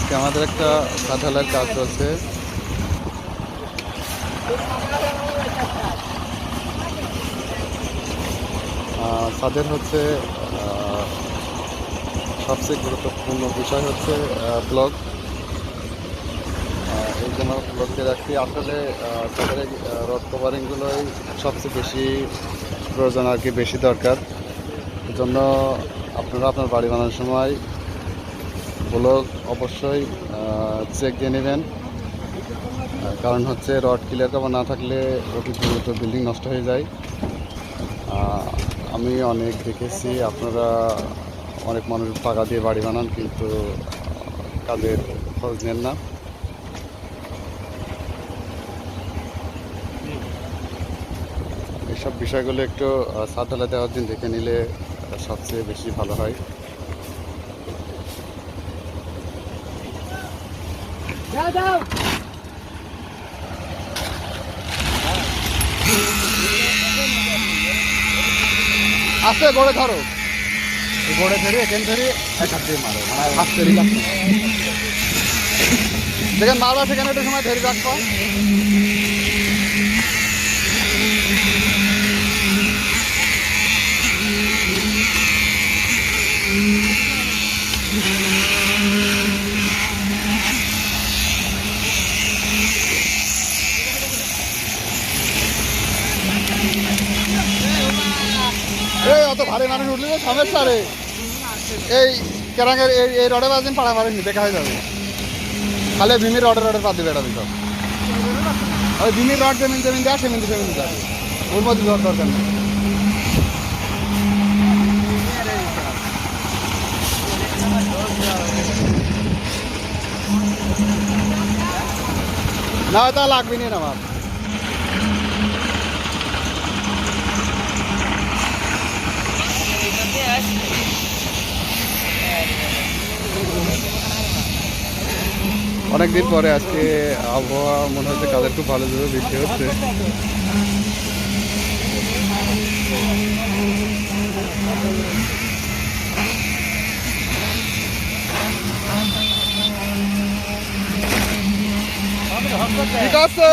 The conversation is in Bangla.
আজকে আমাদের একটা কাঁঠালের কাজ চলছে। তাদের হচ্ছে সবচেয়ে গুরুত্বপূর্ণ বিষয় হচ্ছে ব্লগ। এই জন্য ব্লগকে রাখছি। আসলে তাদের রড কভারিংগুলোই সবচেয়ে বেশি প্রয়োজন আর কি, বেশি দরকার। জন্য আপনারা আপনার বাড়ি বানানোর সময় ব্লগ অবশ্যই চেক দিয়ে নেবেন। কারণ হচ্ছে রড ক্লিয়ার কভার না থাকলে অতি দ্রুত বিল্ডিং নষ্ট হয়ে যায়। আমি অনেক দেখেছি, আপনারা অনেক মানুষ পাকা দিয়ে বাড়ি বানান, কিন্তু কাজের খোঁজ নেন না। এসব বিষয়গুলো একটু সাত দেওয়ার দিন দেখে নিলে সবচেয়ে বেশি ভালো হয়। আস্তে গড়ে ধরো। গড়ে ধরে এখান ধরে এক হাত দিয়ে মারো মানে হাত রাখো যেখানে মারবা সেখানে একটু সময় ধরে রাখব এই অত ভারী মানুষ উঠলে তো সমস্যা রে। এই কেরাঙ্গের এই এই রডে বাজদিন পাড়া মারেনি দেখা হয়ে যাবে। খালি ভীমির রডের রডের পা দিবে এটা দিত ওই ভীমির রড জমিন জমিন দেয় সেমিন সেমিন যাবে ওর মধ্যে জোর দরকার নেই। না তা লাগবে না আমার। অনেকদিন পরে আজকে আবহাওয়া মনে হচ্ছে কাদের খুব ভালো ভাবে বৃষ্টি হচ্ছে। ঠিক আছে।